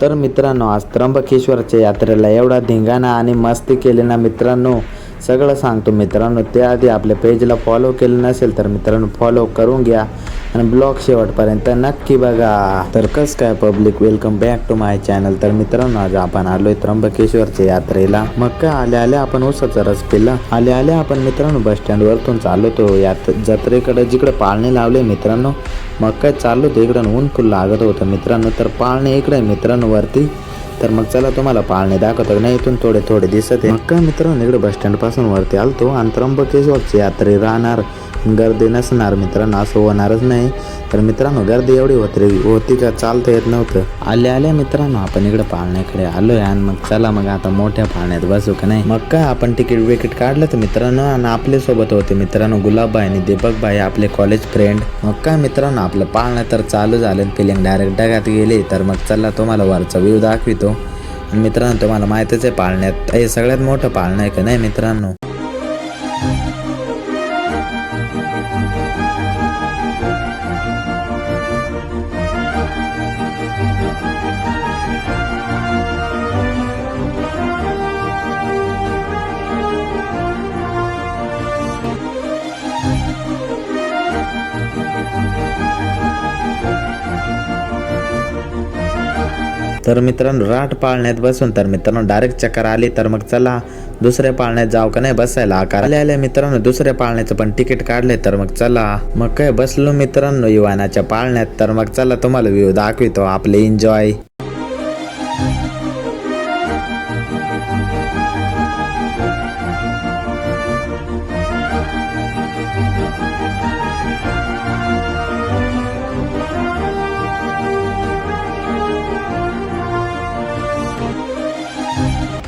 तर मित्रांनो आज त्र्यंबकेश्वरच्या यात्रेला एवढा धिंगाणा आणि मस्ती केली ना मित्रांनो सगळं सांगतो मित्रांनो. त्याआधी आपल्या पेजला फॉलो केलं नसेल तर मित्रांनो फॉलो करून घ्या आणि ब्लॉग शेवटपर्यंत नक्की बघा. तर कसं काय public welcome back to my channel तर मित्रांनो आज आपण आलोय त्र्यंबकेश्वरच्या यात्रेला. मग काय आल्या आल्या आपण उसाचा रस पिला. आल्या आल्या आपण मित्रांनो बस स्टँड वरतून चाललो तो यात जत्रेकडे जिकडे पाळणे लावले मित्रांनो मग काय चाललो तो इकडं ऊन फुल लागत होतं मित्रांनो. तर पाळणे इकडे मित्रांनो वरती. तर मग चला तुम्हाला पाळणे दाखवतो. नाही इथून थोडे थोडे दिसत आहे. मग काय मित्रांनो इकडे बस स्टँडपासून वरती आलतो आणि त्र्यंबकेश्वरची यात्रे राहणार. गर्दी नसणार मित्रांनो असं होणारच नाही. तर मित्रांनो गर्दी एवढी होती होती का चालता येत नव्हतं. आले आले मित्रांनो आपण इकडे पाळण्याकडे आलो आहे आणि मग चला मग आता मोठ्या पाळण्यात बसू का नाही? मग काय आपण तिकीट विकीट काढलं तर मित्रांनो आणि आपल्यासोबत होते मित्रांनो गुलाबबाई आणि दीपक भाई आपले कॉलेज फ्रेंड मग काय मित्रांनो आपलं पाळणं तर चालू झालं फिलिंग डायरेक्ट डगात गेले. तर मग चला तुम्हाला वरचा व्ह्यू दाखवितो. आणि मित्रांनो तुम्हाला माहितीच आहे पाळण्यात हे सगळ्यात मोठं पाळणं आहे का नाही मित्रांनो? तर मित्रांनो राट पाळण्यात बसून तर मित्रांनो डायरेक्ट चक्कर आली तर मग चला दुसऱ्या पाळण्यात जाऊ का नाही बसायला आकार. आले आले मित्रांनो दुसऱ्या पाळण्याचं पण तिकीट काढले तर मग चला. मग काय बसलो मित्रांनो युवानाच्या पाळण्यात तर मग चला तुम्हाला व्ह्यू दाखवितो आपले एन्जॉय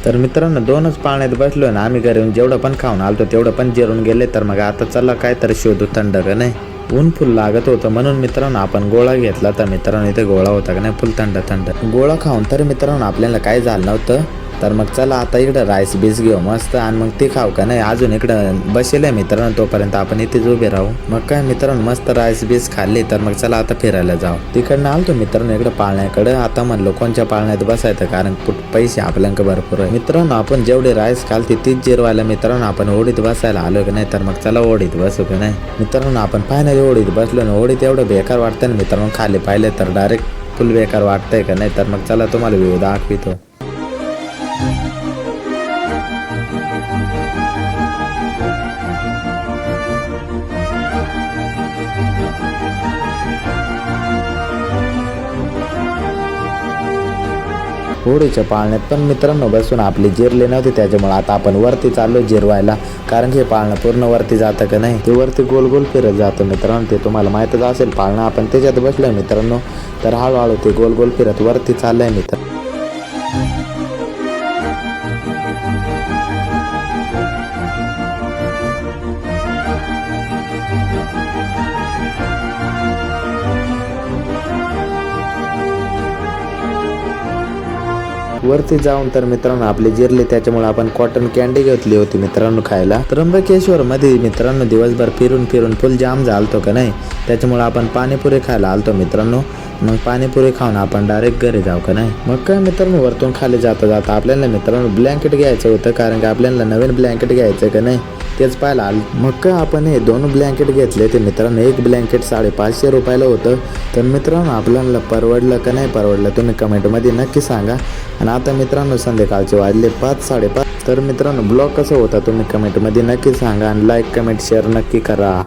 तर मित्रांनो दोनच पाळण्यात बसलो ना आम्ही घरी येऊन जेवढं पण खाऊन आलतो तेवढं पण जिरून गेले तर मग आता चला काय तर शोधू थंड का नाही. ऊन फुल लागत होतं म्हणून मित्रांनो आपण गोळा घेतला तर मित्रांनो इथे गोळा होता का नाही फुल थंड थंड. गोळा खाऊन तर मित्रांनो आपल्याला काय झालं नव्हतं. तर मग चला आता इकडं राईस बीस घेऊ मस्त आणि मग ते खाऊ का? नाही अजून इकडं बसेल आहे मित्रांनो तोपर्यंत आपण इथेच उभे राहू. मग काय मित्रांनो मस्त राईस बीस खाल्ली तर मग चला आता फिरायला जाऊ. तिकडनं आलतो मित्रांनो इकडं पाळण्याकडं. आता म्हणलो कोणत्या पाळण्यात बसायचं? कारण पैसे आपल्याकडे भरपूर आहे. मित्रांनो आपण जेवढे राईस खालते तीच जिरवायला मित्रांनो आपण ओढीत बसायला आलो की नाही? तर मग चला ओढीत बसू की नाही? मित्रांनो आपण फायनली ओढीत बसलो ना ओढीत एवढं बेकार वाटतं ना मित्रांनो खाली पाहिले तर डायरेक्ट फुल बेकार वाटतंय का नाही? तर मग चला तुम्हाला व्ह्यू दाखवितो. होडीच्या पाळण्यात पण मित्रांनो बसून आपली जिरले नव्हते त्याच्यामुळे आता आपण वरती चाललो जिरवायला. कारण की हे पाळणं पूर्ण वरती जातं का नाही? ते वरती गोल गोल फिरत जातं मित्रांनो ते तुम्हाला माहीतच असेल. पाळणं आपण त्याच्यात बसलोय मित्रांनो. तर हळूहळू ते गोल गोल फिरत वरती चाललंय मित्र वरती जाऊन तर मित्रांनो आपले जिरले त्याच्यामुळे आपण कॉटन कॅन्डी घेतली होती मित्रांनो खायला. त्र्यंबकेश्वर मध्ये मित्रांनो दिवसभर फिरून फिरून फुल जाम झालतो का नाही? त्याच्यामुळे आपण पाणीपुरी खायला आलतो मित्रांनो. मग पाणीपुरी खाऊन आपण डायरेक्ट घरी जाऊ का नाही? मग काय मित्रांनो वरतून खाली जाता जाता आपल्याला मित्रांनो ब्लँकेट घ्यायचं होतं कारण की आपल्याला नवीन ब्लँकेट घ्यायचं का नाही? तेच पाहायला आलं मग काय आपण हे दोन ब्लँकेट घेतले ते मित्रांनो एक ब्लँकेट साडेपाचशे रुपयाला होतं. तर मित्रांनो आपल्याला परवडलं का नाही परवडलं तुम्ही कमेंटमध्ये नक्की सांगा. आणि आता मित्रांनो संध्याकाळचे वाजले पाच साडेपाच. तर मित्रांनो ब्लॉग कसं होता तुम्ही कमेंटमध्ये नक्की सांगा. आणि लाईक कमेंट शेअर नक्की करा.